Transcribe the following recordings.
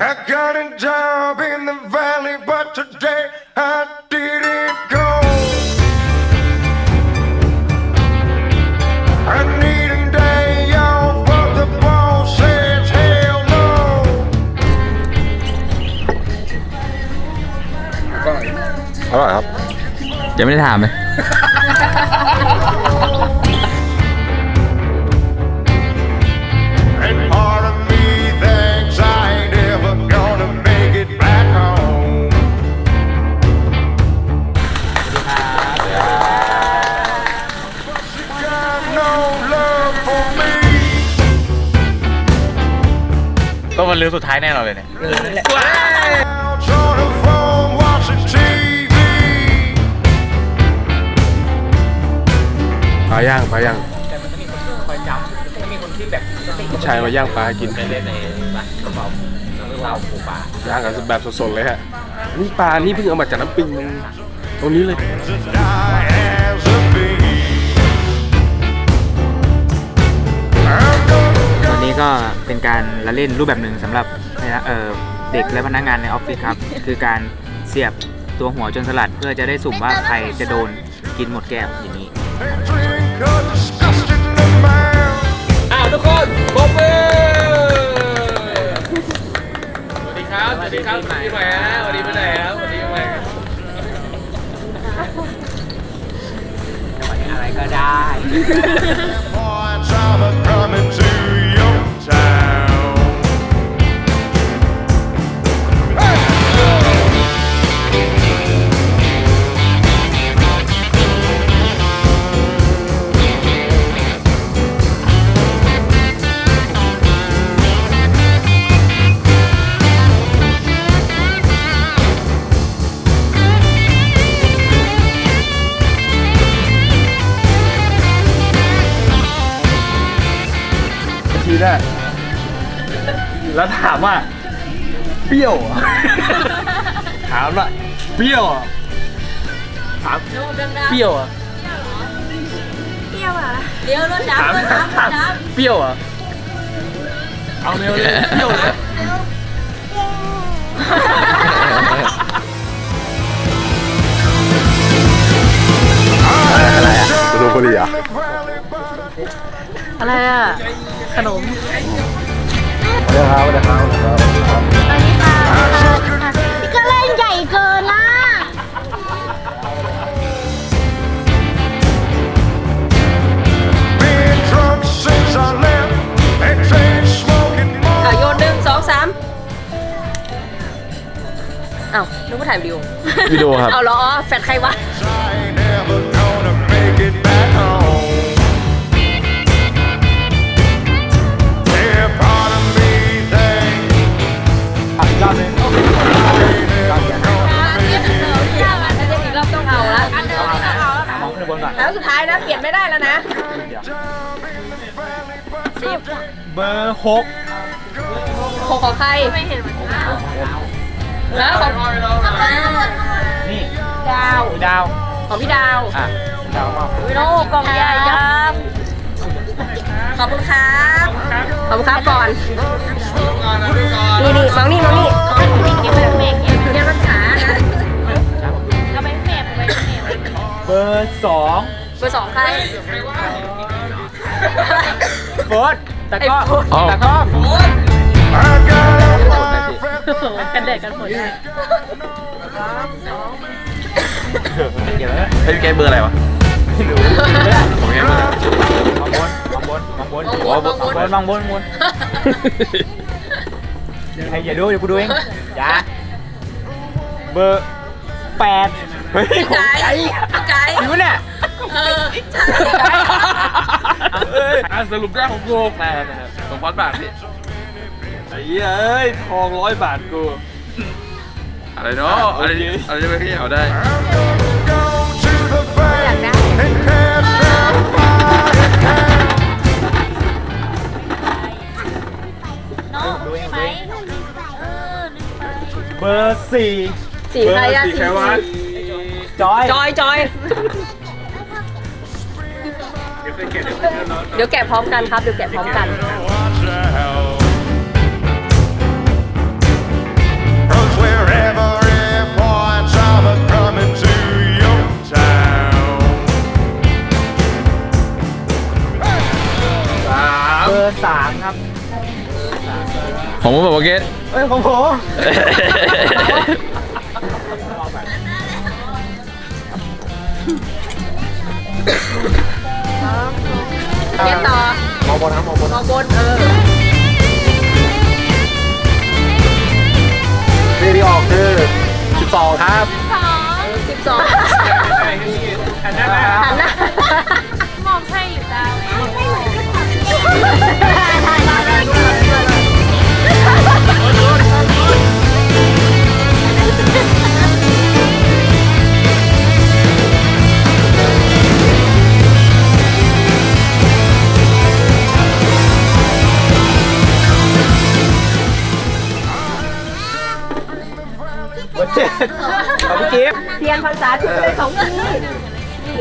I got a job in the valley, but today I didn't go. I need a day off, but the boss says hell no. อร่อยครับ ยังไม่ได้ถามเลย ก็วันเรือสุดท้ายแน่นอนเลยเนี่ย Out on the phone watching TV. ปลาย่างปลาย่างแต่มันต้องมีคนที่คอยจำต้องมีคนที่แบบผู้ชายมาย่างปลาให้กิน ไปเล่นในบ้านกระเป๋าเรื่องราวปูปลาย่างกันแบบสดๆเลยฮะ นี่ปลานี่เพิ่งเอามาจากน้ำปิงตรงนี้เลย To die as a วันนี้ก็เป็นการละเล่นรูปแบบหนึ่งสำหรับเอ่อเด็กและพนักงานในออฟฟิศครับ คือการเสียบตัวหัวจนสลัดเพื่อจะได้สุ่มว่าใครจะโดนกินหมดแก้วอย่างนี้ and drink a disgusting amount. อ้าวทุกคนบอบเบอสวัสดีครับสวัสดีครับพี่ใหม่ฮะสวัสดีพี่ไหนครับสวัสดีพี่ใหม่อะไรก็ได้ แรก แล้วถามว่า เปรี้ยวเหรอ ถามว่าเปรี้ยวเหรอถามเปรี้ยวเหรอเปรี้ยวอะเดี๋ยวรถดับถามรถดับรถามถดับเปรี้ยวเหรอเอาเร็วเลยเปรี้ยวเลย อะไรอะโรโคลีอะอะไรอะ ขนมเดี๋ยวครับเดี๋ยวครับอันนี้ค่ะนี่ก็เล่นใหญ่เกินล่ะ Been drunk since I left and chain smoking อะ more. โยนหนึ่งสองสามอ้าวนึกว่าถ่ายวิดีโอวิดีโอครับ เอาเหรออ๋อแฟนใครวะ หกหกของใครไม่เห็นเหมือนกันแล้วของนี่ดาวดาวของพี่ดาวอะดาวมากวิโนกล่องใหญ่ยับขอบคุณครับขอบคุณครับก่อนนี่นี่มังนี่มังนี่เก็บไปเมกเก็บเรียนรักษานะเอาไปเมกไปเมกเบอร์สองเบอร์สองใครโฟร์ ดตะกร้อไอ้โฟร์ดตะกร้อ I got a wife and กันเด็กกันหมดเลยเดี๋ยวนะเฮ้ยพี่แกเบอร์อะไรวะไม่รู้ผมแกเบอร์มองบนมองบนมองบนมองบนมองบนมองบนมองบนมองบนใครอย่าดูเดี๋ยวกูดูเองอย่าเบอร์แปดเฮ้ยพี่ของไก่ไก่พี่ไก่อยู่เนี่ย เออใช่เอ้ยอะสรุปได้ของกูแปดสองพันบาทพี่ไอ้เหี้ยเอ้ยทองร้อยบาทกู อะไรเนาะอะไรอะไรจะไปเขย่าได้ go to the bank and cash out my account. น้องลืมไปเออลืมไปเบอร์สี่สี่ใครอะสี่ใครวะ จอยจอยจอย เดี๋ยวแกะพร้อมกันครับ เดี๋ยวแกะพร้อมกัน สามเบอร์สามครับ ของผมแบบโอเคเอ้ยของผม เรียนต่อมองบนครับมองบนมองบนเออเลขที่ออกคือ 12 ครับสิบสองหันหน้ามาครับหันหน้าเบอร์เจ็ ขอบคุณจิ๊บเรียนภาษาถูกเลยสองทีนี่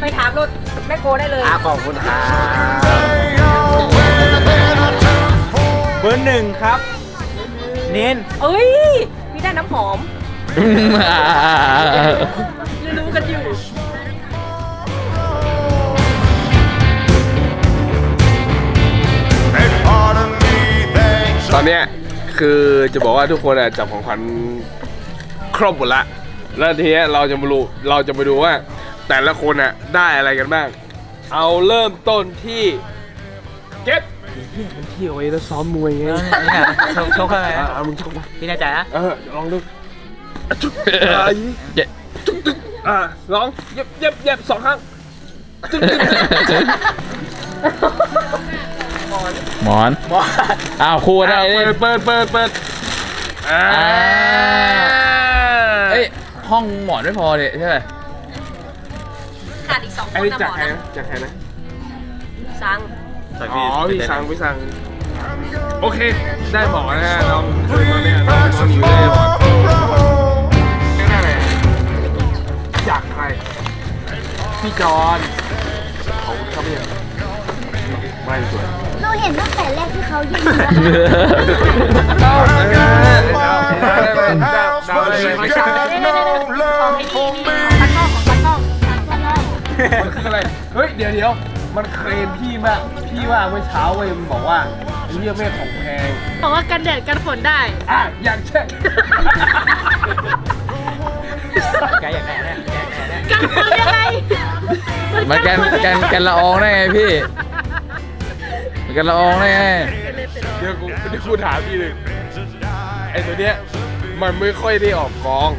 ไปถามรถแม่โกได้เลย อาขอบคุณครับเบอร์หนึ่งครับ เน้นเอ้ยมีได้น้ำหอมรู้ๆกันอยู่ And part of me thinks ตอนเนี้ยคือจะบอกว่าทุกคนอะจับของขวัญค รบหมดละ แล้วทีเนี้ยเราจะมาดูเราจะมาดูว่า แต่ละคนอะได้อะไรกันบ้าง เอาเริ่มต้นที่เก็ตมันเที่ยวไว้แล้วซ้อมมวยไงเนี่ยโชว์โชว์อะไรอะนะเอามึงชกมาพี่แน่ใจนะเออลองดูอะจุ๊บอะยี่เจ็ดจุ๊บจุ๊บอะลองเย็บเย็บเย็บสองครั้งจุ๊บจุ๊บหมอนอ้าวครูได้อะเลเปิยดเปิดเปิดเปิดอ่าอ่าเอ้ย ห้องหมอนไม่พอเลยใช่ไหมขาดอีกสองคอันนนี้นะจากหมอใครนะนะจากใครนะสังอ๋อพี่สั่งพี่สั่งโอเค ได้หมอนะเราคือตอนเนี้ยเราเป็นคนอยู่ได้หมอไม่ได้เลยจากใครพี่จอนขอบคุณครับพี่ไม่สวยหนูเห็นตั้งแต่แรกที่เขายืนเจ้าเจ้า the house, but she got no love for me. มันคืออะไร เฮ้ย เดี๋ยวเดี๋ยวมันเคลมพี่มาก พี่ว่าเมื่อเช้าเว้ยมันบอกว่าไอ้เรื่องแม่ของแพง บอกว่ากันแดดกันฝนได้ อะ อย่างเช่น แกอยากได้เนี่ยแกอยากได้กันฝนยังไงมันกันกันกันละอองได้ไงพี่มันกันละอองได้ไง เดี๋ยวกูเดี๋ยวกูถามพี่หนึ่งไอ้ตัวเนี้ย มันไม่ค่อยได้ออกกอง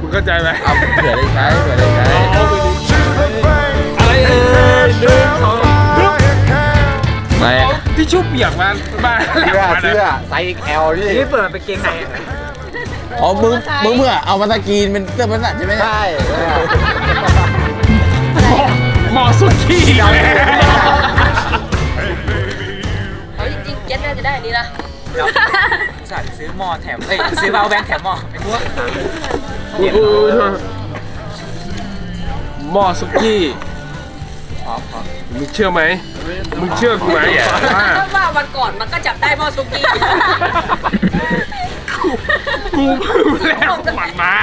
มึงเข้าใจไหมเอาเผื่อได้ใช้เผื่อได้ใช้เอาไปดิ To the bank, อะไรเอ่ยหนึ่งสองปึ๊บ I can. ไม่เอาที่ชุบเปียกมันมาเสื้อเสื้อไซส์ XL พี่นี่เปิดเป็นเกงในอ๋อมึงมึงเมื่อเอามาตะกีนเป็นเสื้อพันธุ์ใช่ไหมใช่หมอสุดขี้เลยเอาจริงๆเจ็ดน่าจะได้อันนี้นะ สัตว์ซื้อหม้อแถมเอ้ยซื้อเบาแบงค์แถมหม้อเป็นพวกอู้หมอสุกี้มึงเชื่อไหมมึงเชื่อกูไหมว่าว่าวันก่อนมันก็จับได้หม้อซุกี้กูเพิ่งแลกขวัญมา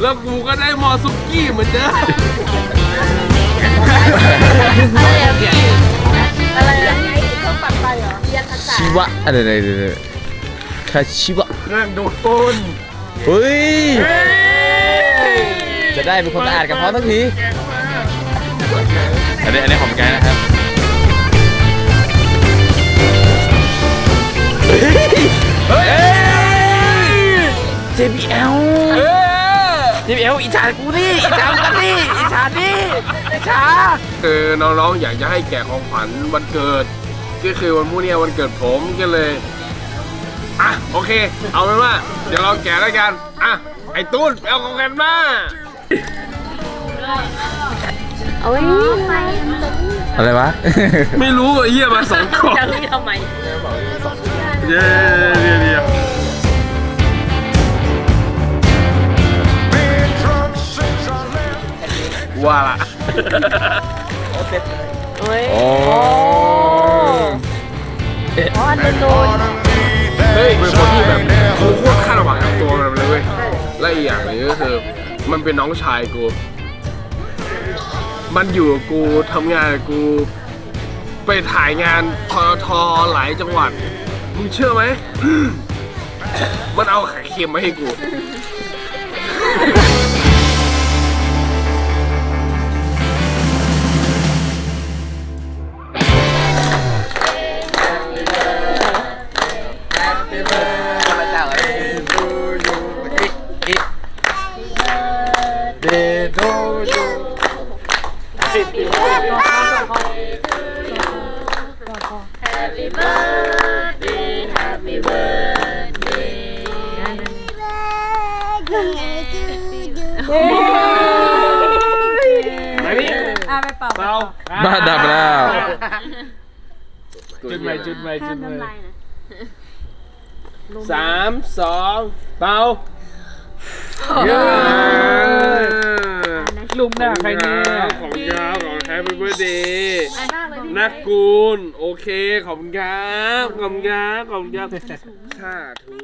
แล้วกูก็ได้หมอสุกี้เหมือนเดิมอะไรอะพี่อะไรอะเครื่องปั่นไฟเหรอเรียนภาษาชิวะอะไรอะไรอะไร คาชิวะเครื่องดูดฝุ่นเฮ้ย จะได้เป็นคนสะอาดกับเขาสักทีอันนี้อันนี้ของแกนะครับเฮ้ย JBL JBL อิจฉากูดิอิจฉากันดิอิจฉาดิอิจฉาคือน้องๆอยากจะให้แกะของขวัญวันเกิด ก็คือวันพรุ่งนี้วันเกิดผมก็เลย อะโอเค เอาเป็นว่า เดี๋ยวเราแกะแล้วกัน อะ ไอ้ตุ้นไปเอาของกันมาเอาไว้อะไรวะ ไม่รู้ไอ้เหี้ยมาสองกล่องจะรีทำไมเย้เดี๋ยวเดี๋ยว Been drunk since I left. ว่าละเฮ้ยโอ้อ๋ออันโดน Part of me เฮ้ยเป็นคนที่แบบกูโคตรคาดหวังกับตัวมันเลยเว้ยและอีกอย่างหนึงก็คือมันเป็นน้องชายกู มันอยู่กับกูทำงานกับกู ไปถ่ายงานทอทอหลายจังหวัดมึงเชื่อไหม มันเอาไข่เค็มมาให้กู มานี่อะไปเป่าเบาบ้านดับแล้ว จุดใหม่จุดใหม่จุดใหม่สามสองเบาเย้ลุมหน้าใครเนี่ยของยาวของแฮปปี้เบิร์ดเดย์นักกูล โอเค ขอบคุณครับ ขอบคุณครับ ขอบคุณครับสาธุ